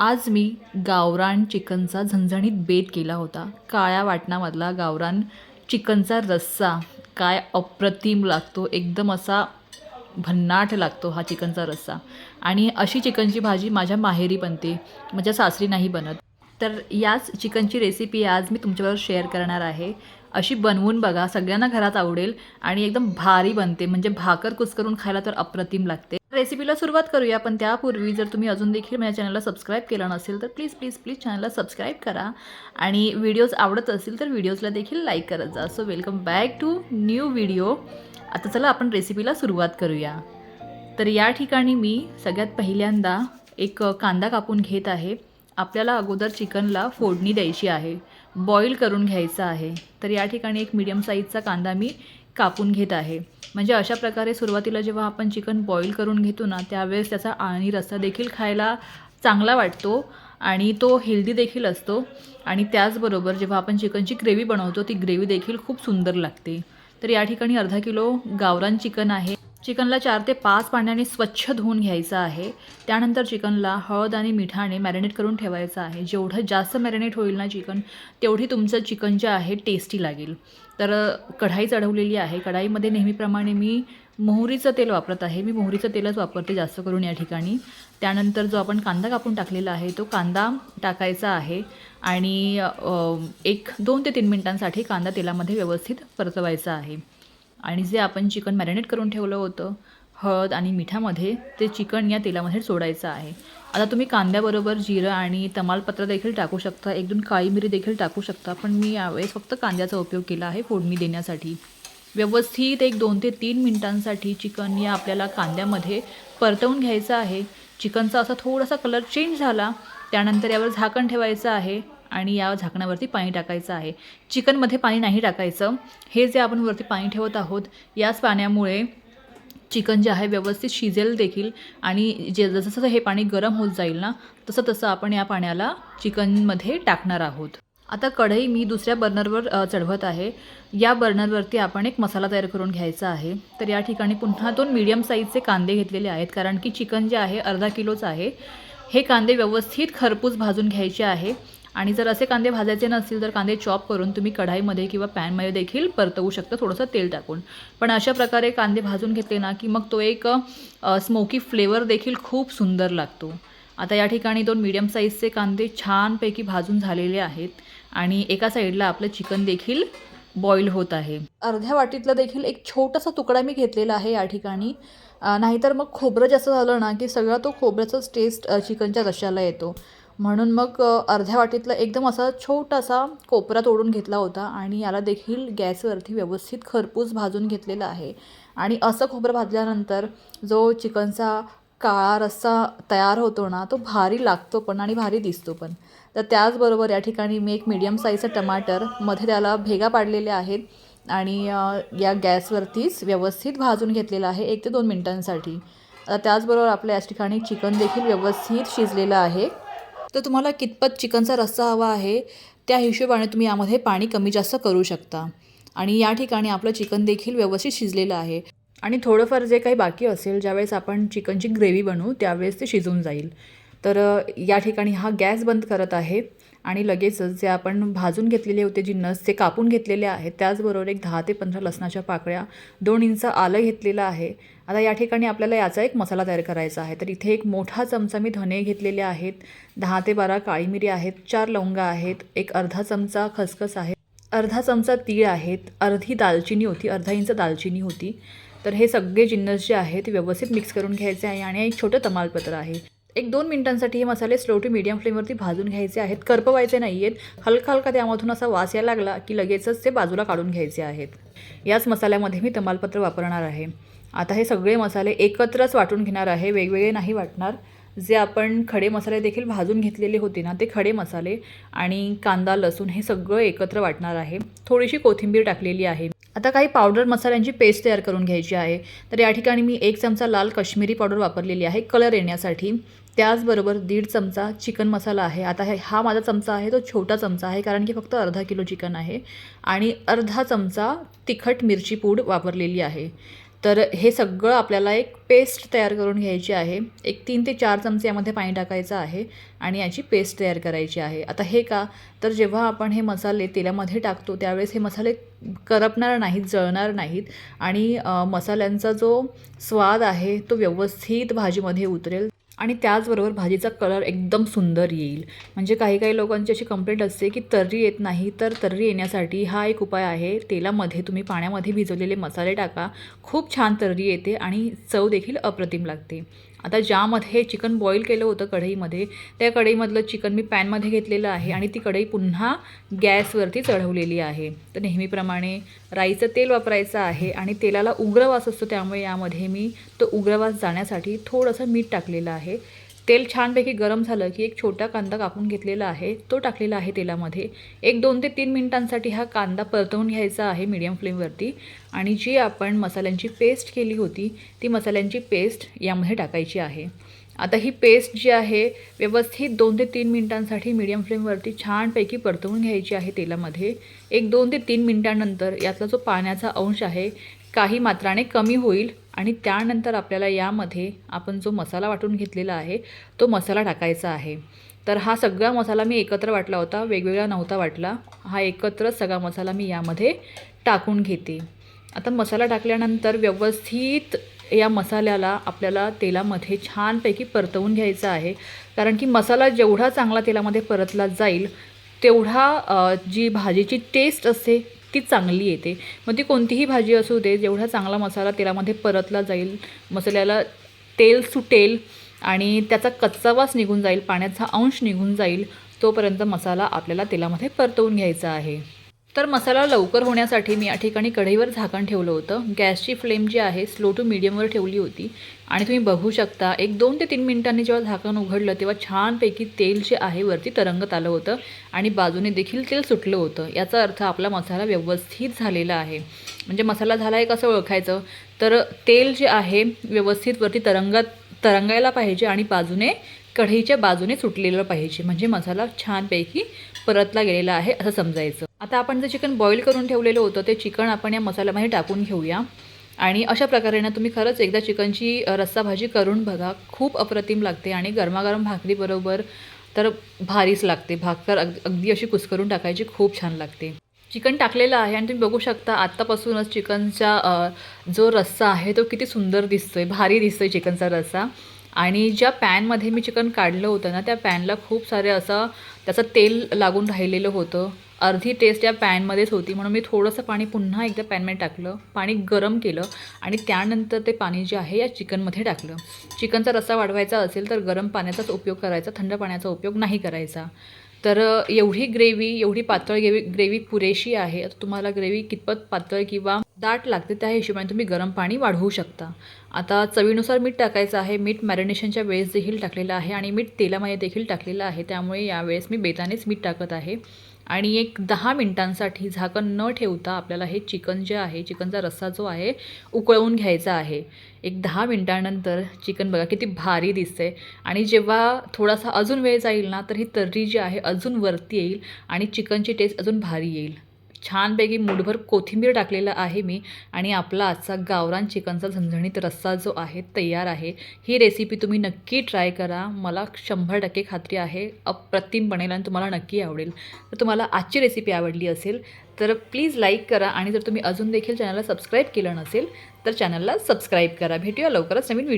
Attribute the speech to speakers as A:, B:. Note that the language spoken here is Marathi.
A: आज मी गावरान चिकनचा झणझणीत बेत केला होता. काळ्या वाटणामधला गावरान चिकनचा रस्सा काय अप्रतिम लागतो एकदम असा भन्नाट लागतो हा चिकनचा रस्सा. आणि अशी चिकनची भाजी माझ्या माहेरी बनते माझ्या सासरी नाही बनत. तर याच चिकनची रेसिपी आज मी तुमच्याबरोबर शेअर करणार आहे. अशी बनवून बघा सगळ्यांना घरात आवडेल आणि एकदम भारी बनते. म्हणजे भाकर कुस्करून खायला तर अप्रतिम लागते. रेसिपीला सुरुवात करूया पण त्यापूर्वी जर तुम्ही अजून देखील माझ्या चॅनलला सबस्क्राईब केलं नसेल तर प्लीज प्लीज प्लीज चॅनलला सबस्क्राईब करा. आणि व्हिडिओज आवडत असतील तर व्हिडिओजला देखील लाईक करत जा. So welcome back to new video आता चला आपण रेसिपीला सुरुवात करूया. तर या ठिकाणी मी सगळ्यात पहिल्यांदा एक कांदा कापून घेत आहे. आपल्याला अगोदर चिकनला फोडणी द्यायची आहे. बॉईल करून घ्यायचा आहे तर या ठिकाणी एक मीडियम साईजचा कांदा मी कापून घेत आहे. म्हणजे अशा प्रकारे सुरुवातीला जेव्हा आपण चिकन बॉईल करून घेतो ना त्यावेळेस त्याचा आणि रस्सा देखील खायला चांगला वाटतो आणि तो हेल्दी देखील असतो. आणि त्याचबरोबर जेव्हा आपण चिकनची ग्रेव्ही बनवतो ती ग्रेव्ही देखील खूप सुंदर लागते. तर या ठिकाणी अर्धा किलो गावरान चिकन आहे. चिकनला चार ते पाच पाण्याने स्वच्छ धुवून घ्यायचं आहे. त्यानंतर चिकनला हळद आणि मिठाने मॅरिनेट करून ठेवायचं आहे. जेवढं जास्त मॅरिनेट होईल ना चिकन तेवढी तुमचं चिकन जे आहे टेस्टी लागेल. तर कढाई चढवलेली आहे. कढाईमध्ये नेहमीप्रमाणे मी मोहरीचं तेल वापरत आहे. मी मोहरीचं तेलच वापरते जास्त करून या ठिकाणी. त्यानंतर जो आपण कांदा कापून टाकलेला आहे तो कांदा टाकायचा आहे आणि एक दोन ते तीन मिनटांसाठी कांदा तेलामध्ये व्यवस्थित परतवायचा आहे. आणि जे आपण चिकन मॅरिनेट करून ठेवलं होतं हळद आणि मिठामध्ये ते चिकन या तेलामध्ये सोडायचं आहे. आता तुम्ही कांद्याबरोबर जिरं आणि तमालपत्र देखील टाकू शकता एक दोन काळी मिरी देखील टाकू शकता पण मी यावेळेस फक्त कांद्याचा उपयोग केला आहे फोडणी देण्यासाठी. व्यवस्थित एक दोन ते तीन मिनिटांसाठी चिकन या आपल्याला कांद्यामध्ये परतवून घ्यायचं आहे. चिकनचा असा थोडासा कलर चेंज झाला त्यानंतर यावर झाकण ठेवायचं आहे. आणि या झाकणावरती पाणी टाकायचं आहे. चिकनमध्ये पाणी नाही टाकायचं. हे जे आपण वरती पाणी ठेवत आहोत याच पाण्यामुळे चिकन जे आहे व्यवस्थित शिजेल देखील आणि जे जसं जसं हे पाणी गरम होत जाईल ना तसं तसं आपण या पाण्याला चिकनमध्ये टाकणार आहोत. आता कढई मी दुसऱ्या बर्नरवर चढवत आहे. या बर्नरवरती आपण एक मसाला तयार करून घ्यायचा आहे. तर या ठिकाणी पुन्हा दोन मीडियम साईजचे कांदे घेतलेले आहेत कारण की चिकन जे आहे अर्धा किलोचं आहे. हे कांदे व्यवस्थित खरपूस भाजून घ्यायचे आहे. आणि जर असे कांदे भाजायचे नसतील तर कांदे चॉप करून तुम्ही कढाईमध्ये किंवा पॅनमध्ये देखील परतवू शकता थोडंसं तेल टाकून. पण अशा प्रकारे कांदे भाजून घेतले ना की मग तो एक स्मोकी फ्लेवर देखील खूप सुंदर लागतो. आता या ठिकाणी दोन मीडियम साईजचे कांदे छानपैकी भाजून झालेले आहेत आणि एका साईडला आपलं चिकन देखील बॉईल होत आहे. अर्ध्या वाटीतला देखील एक छोटासा तुकडा मी घेतलेला आहे या ठिकाणी. नाहीतर मग खोबरं जास्त झालं ना की सगळा तो खोबऱ्याचाच टेस्ट चिकनच्या रशाला येतो. म्हणून मग अर्ध्या वाटीतला एकदम असा छोटासा कोपरा तोडून घेतला होता आणि याला देखील गॅसवरती व्यवस्थित खरपूस भाजून घेतलेला आहे. आणि असं खोबरं भाजल्यानंतर जो चिकनचा काळा रस्सा तयार होतो ना तो भारी लागतो पण आणि भारी दिसतो पण. तर त्याचबरोबर या ठिकाणी मी एक मीडियम साईजचा टमाटरमध्ये त्याला भेगा पाडलेल्या आहेत आणि या गॅसवरतीच व्यवस्थित भाजून घेतलेलं आहे एक ते दोन मिनटांसाठी. त्याचबरोबर आपल्या याच ठिकाणी चिकन देखील व्यवस्थित शिजलेलं आहे. तर तुम्हाला कितपत चिकनचा रस्सा हवा आहे त्या हिशोबाने तुम्ही यामध्ये पाणी कमी जास्त करू शकता. आणि या ठिकाणी आपलं चिकन देखील व्यवस्थित शिजलेलं आहे. आणि थोडंफार जे काही बाकी असेल ज्यावेळेस आपण चिकनची ग्रेव्ही बनवू त्यावेळेस ते शिजून जाईल. तर या ठिकाणी हा गॅस बंद करत आहे. आणि लगेचच जे आपण भाजून घेतलेले होते जिन्नस ते कापून घेतलेले आहेत त्याचबरोबर एक दहा ते पंधरा लसणाच्या पाकळ्या दोन इंच आलं घेतलेलं आहे. आता या ठिकाणी आपल्याला याचा एक मसाला तयार करायचा आहे. तर इथे एक मोठा चमचा मी धने घेतलेले आहेत दहा ते बारा काळी मिरी आहेत चार लवंगा आहेत एक अर्धा चमचा खसखस आहे अर्धा चमचा तीळ आहेत अर्धी दालचिनी होती अर्धा इंच दालचिनी होती. तर हे सगळे जिन्नस जे आहेत ते व्यवस्थित मिक्स करून घ्यायचे आहे आणि एक छोटं तमालपत्र आहे. एक दोन मिनिटांसाठी हे मसाले स्लो टू मीडियम फ्लेमवरती भाजून घ्यायचे आहेत. करपवायचे नाही आहेत हलका हलका त्यामधून असा वास यायला लागला की लगेचच ते बाजूला काढून घ्यायचे आहेत. याच मसाल्यामध्ये मी तमालपत्र वापरणार आहे. आता हे सगळे मसाले एकत्रच वाटून घेणार आहे वेगवेगळे नाही वाटणार. जे आपण खडे मसाले देखील भाजून घेतलेले होते ना ते खडे मसाले आणि कांदा लसूण हे सगळं एकत्र वाटणार आहे. थोडीशी कोथिंबीर टाकलेली आहे. आता काही पावडर मसाल्यांची पेस्ट तयार करून घ्यायची आहे. तर या ठिकाणी मी एक चमचा लाल काश्मीरी पावडर वापरलेली आहे कलर येण्यासाठी. त्याचबरोबर दीड चमचा चिकन मसाला आहे. आता हे हा माझा चमचा आहे तो छोटा चमचा आहे कारण की फक्त अर्धा किलो चिकन आहे. आणि अर्धा चमचा तिखट मिरची पूड वापरलेली आहे. तर हे सगळं आपल्याला एक पेस्ट तयार करून घ्यायची आहे. एक तीन ते चार चमचे यामध्ये पाणी टाकायचं आहे आणि याची पेस्ट तयार करायची आहे. आता हे का? तर जेव्हा आपण हे मसाले तेलामध्ये टाकतो त्यावेळेस हे मसाले करपणार नाहीत जळणार नाहीत आणि मसाल्यांचा जो स्वाद आहे तो व्यवस्थित भाजीमध्ये उतरेल. आणि त्याचबरोबर भाजीचा कलर एकदम सुंदर येईल. म्हणजे काही काही लोकांची अशी कंप्लेंट असते की तर्री येत नाही तर तर्री येण्यासाठी हा एक उपाय आहे. तेलामध्ये तुम्ही पाण्यामध्ये भिजवलेले मसाले टाका. खूप छान तर्री येते आणि चव देखील अप्रतिम लागते. आता ज्यामध्ये चिकन बॉईल केलं होतं कढईमध्ये त्या कढईमधलं चिकन मी पॅनमध्ये घेतलेलं आहे आणि ती कढई पुन्हा गॅसवरती चढवलेली आहे. तर नेहमीप्रमाणे राईचं तेल वापरायचं आहे आणि तेलाला उग्रवास असतो त्यामुळे यामध्ये मी तो उग्रवास जाण्यासाठी थोडंसं मीठ टाकलेलं आहे. तेल छानपैकी गरम झालं की एक छोटा कांदा कापून घेतलेला आहे. तो टाकलेला आहे तेलामध्ये. एक दोन ते तीन मिनिटांसाठी हा कांदा परतवून घ्यायचा आहे मीडियम फ्लेमवरती आणि जी आपण मसाल्यांची पेस्ट केली होती ती मसाल्यांची पेस्ट यामध्ये टाकायची आहे. आता ही पेस्ट जी आहे व्यवस्थित दोन ते तीन मिनिटांसाठी मीडियम फ्लेमवरती छानपैकी परतवून घ्यायची आहे तेलामध्ये. एक दोन ते तीन मिनिटांनंतर यातला जो पाण्याचा अंश आहे काही मात्राने कमी होईल. आणि त्यानंतर आपल्याला यामध्ये आपण जो मसाला वाटून घेतलेला आहे तो मसाला टाकायचा आहे. तर हा सगळा मसाला मी एकत्र वाटला होता वेगवेगळा नव्हता वाटला. हा एकत्र सगळा मसाला मी यामध्ये टाकून घेते. आता मसाला टाकल्यानंतर व्यवस्थित या मसाल्याला आपल्याला तेलामध्ये छानपैकी परतवून घ्यायचा आहे. कारण की मसाला जेवढा चांगला तेलामध्ये परतला जाईल तेवढा जी भाजीची टेस्ट असते ती चांगली येते. मग ती कोणतीही भाजी असू दे जेवढा चांगला मसाला तेलामध्ये परतला जाईल मसाल्याला तेल सुटेल आणि त्याचा कच्चा वास निघून जाईल पाण्याचा अंश निघून जाईल तोपर्यंत मसाला आपल्याला तेलामध्ये परतवून घ्यायचा आहे. तर मसाला लवकर होण्यासाठी मी या ठिकाणी कढईवर झाकण ठेवलं होतं. गॅसची फ्लेम जी आहे स्लो टू मिडियमवर ठेवली होती. आणि तुम्ही बघू शकता एक दोन ते तीन मिनिटांनी जेव्हा झाकण उघडलं तेव्हा छानपैकी तेल जे आहे वरती तरंगत आलं होतं. आणि बाजूने देखील तेल सुटलं होतं. याचा अर्थ आपला मसाला व्यवस्थित झालेला आहे. म्हणजे मसाला झाला आहे कसं ओळखायचं. तर तेल जे आहे व्यवस्थित वरती तरंगत तरंगायला पाहिजे आणि बाजूने कढईच्या बाजूने सुटलेलं पाहिजे. म्हणजे मसाला छानपैकी परतला गेलेला आहे असं समजायचं. आता आपण जे चिकन बॉईल करून ठेवलेलं होतं ते चिकन आपण या मसाल्यामध्ये टाकून घेऊया. आणि अशा प्रकारे ना तुम्ही खरंच एकदा चिकनची रस्सा भाजी करून बघा. खूप अप्रतिम लागते आणि गरमागरम भाकरीबरोबर तर भारीच लागते. भाकर अग अगदी अशी कुस्करून टाकायची खूप छान लागते. चिकन टाकलेलं आहे आणि तुम्ही बघू शकता आत्तापासूनच चिकनचा जो रस्सा आहे तो किती सुंदर दिसतोय. भारी दिसतोय चिकनचा रस्सा. आणि ज्या पॅनमध्ये मी चिकन काढलं होतं ना त्या पॅनला खूप सारे असं त्याचं तेल लागून राहिलेलं होतं. अर्धी टेस्ट या पॅनमध्येच होती. म्हणून मी थोडंसं पाणी पुन्हा एकदा पॅनमध्ये टाकलं. पाणी गरम केलं आणि त्यानंतर ते पाणी जे आहे या चिकनमध्ये टाकलं. चिकनचा रस्सा वाढवायचा असेल तर गरम पाण्याचाच उपयोग करायचा थंड पाण्याचा उपयोग नाही करायचा. तर एवढी ग्रेव्ही एवढी पातळ ग्रेव्ही ग्रेव्ही पुरेशी आहे. तुम्हाला ग्रेव्ही कितपत पातळ किंवा दाट लागते त्या हिशोबाने तुम्ही गरम पाणी वाढवू शकता. आता चवीनुसार मीठ टाकायचं आहे. मीठ मॅरिनेशनच्या वेळेस देखील टाकलेलं आहे आणि मीठ तेलामध्ये देखील टाकलेलं आहे. त्यामुळे यावेळेस मी बेतानेच मीठ टाकत आहे. आणि एक दहा मिनिटांसाठी झाकण न ठेवता आपल्याला हे चिकन जे आहे चिकनचा रस्सा जो आहे उकळवून घ्यायचा आहे. एक दहा मिनटानंतर चिकन बघा किती भारी दिसते आणि जेव्हा थोडासा अजून वेळ जाईल ना तर ही तर्री जी आहे अजून वरती येईल आणि चिकनची टेस्ट अजून भारी येईल. छानपैकी मुठभर कोथिंबीर टाकलेलं आहे मी आणि आपला आजचा गावरान चिकनचा झणझणीत रस्सा जो आहे तयार आहे ही रेसिपी तुम्ही नक्की ट्राय करा. मला शंभर टक्के खात्री आहे अप्रतिम बनेल आणि तुम्हाला नक्की आवडेल. तर तुम्हाला आजची रेसिपी आवडली असेल तर प्लीज लाईक करा आणि जर तुम्ही अजून देखील चॅनलला सबस्क्राईब केलं नसेल तर चॅनलला सबस्क्राईब करा. भेटूया लवकरच नवीन व्हिडिओ